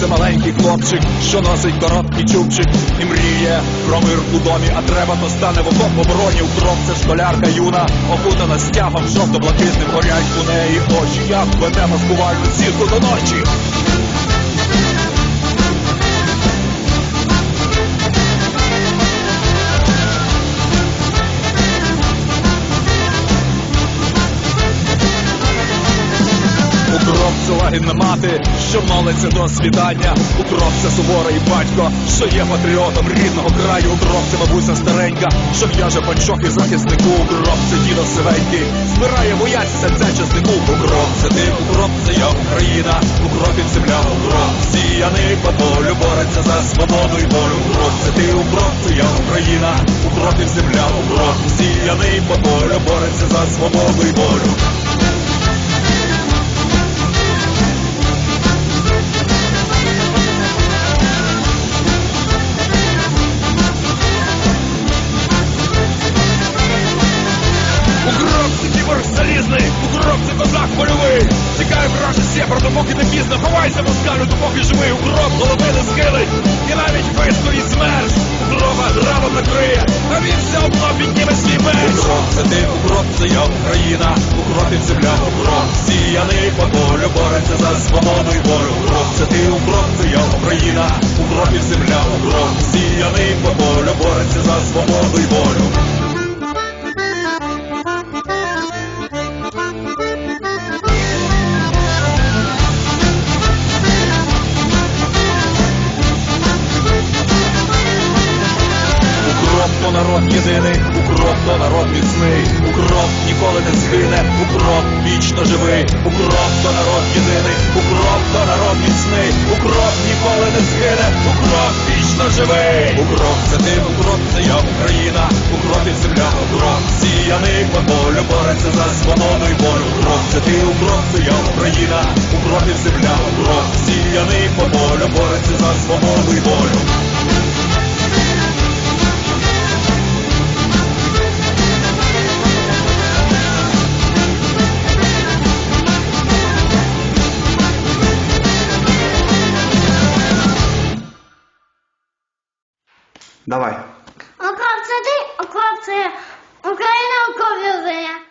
це маленький хлопчик, що носить короткий чубчик і мріє про мир у домі, а треба, то стане в окоп обороні. Укроп це школярка юна, окутана стягом, жовто-блакитним горять у неї очі. Як веде маскувальну сітку до ночі. Лагідна мати, що молиться до світання. Укроп це сувора і батько, що є патріотом рідного краю. Укроп це бабуся старенька, що в'яже панчох і захиснику. Укроп це дідо сивенький, збирає бояться серця чеснику. Укроп це ти, укроп це я Україна. Укроп і земля, укроп сіяний по полю, бореться за свободу і волю. Укроп це ти, укроп це я Україна. Укроп і земля, укроп сіяний по полю, бореться за свободу і волю. Кіборг залізний, укроп це козак польовий. Тікає враже сєпар, допоки не пізно, ховайся москалю, допоки живий. Укроп голови не схилить, і навіть вискорі смерч. Укропа градом накриє, а він все одно підніме свій меч. Укроп це ти, укроп це я Україна, укроп і земля, укроп. Сіяний по полю, бореться за свободу і волю. Укроп це ти, укроп це я Україна, укроп і земля, укроп. Сіяний єдиний, укроп то народ міцний, укроп ніколи не згине, укроп вічно живий, укроп то народ єдиний, укроп то народ міцний, укроп ніколи не згине, укроп вічно живий, укроп це ти, укроп це я Україна, укроп і земля, укроп сіяний по полю, бореться за свободу і волю, укроп це ти, укроп це я Україна, укроп і земля, укроп сіяний по полю, бореться за свободу і волю. Давай. Окоп це ти, окоп це Україна, окоп людина.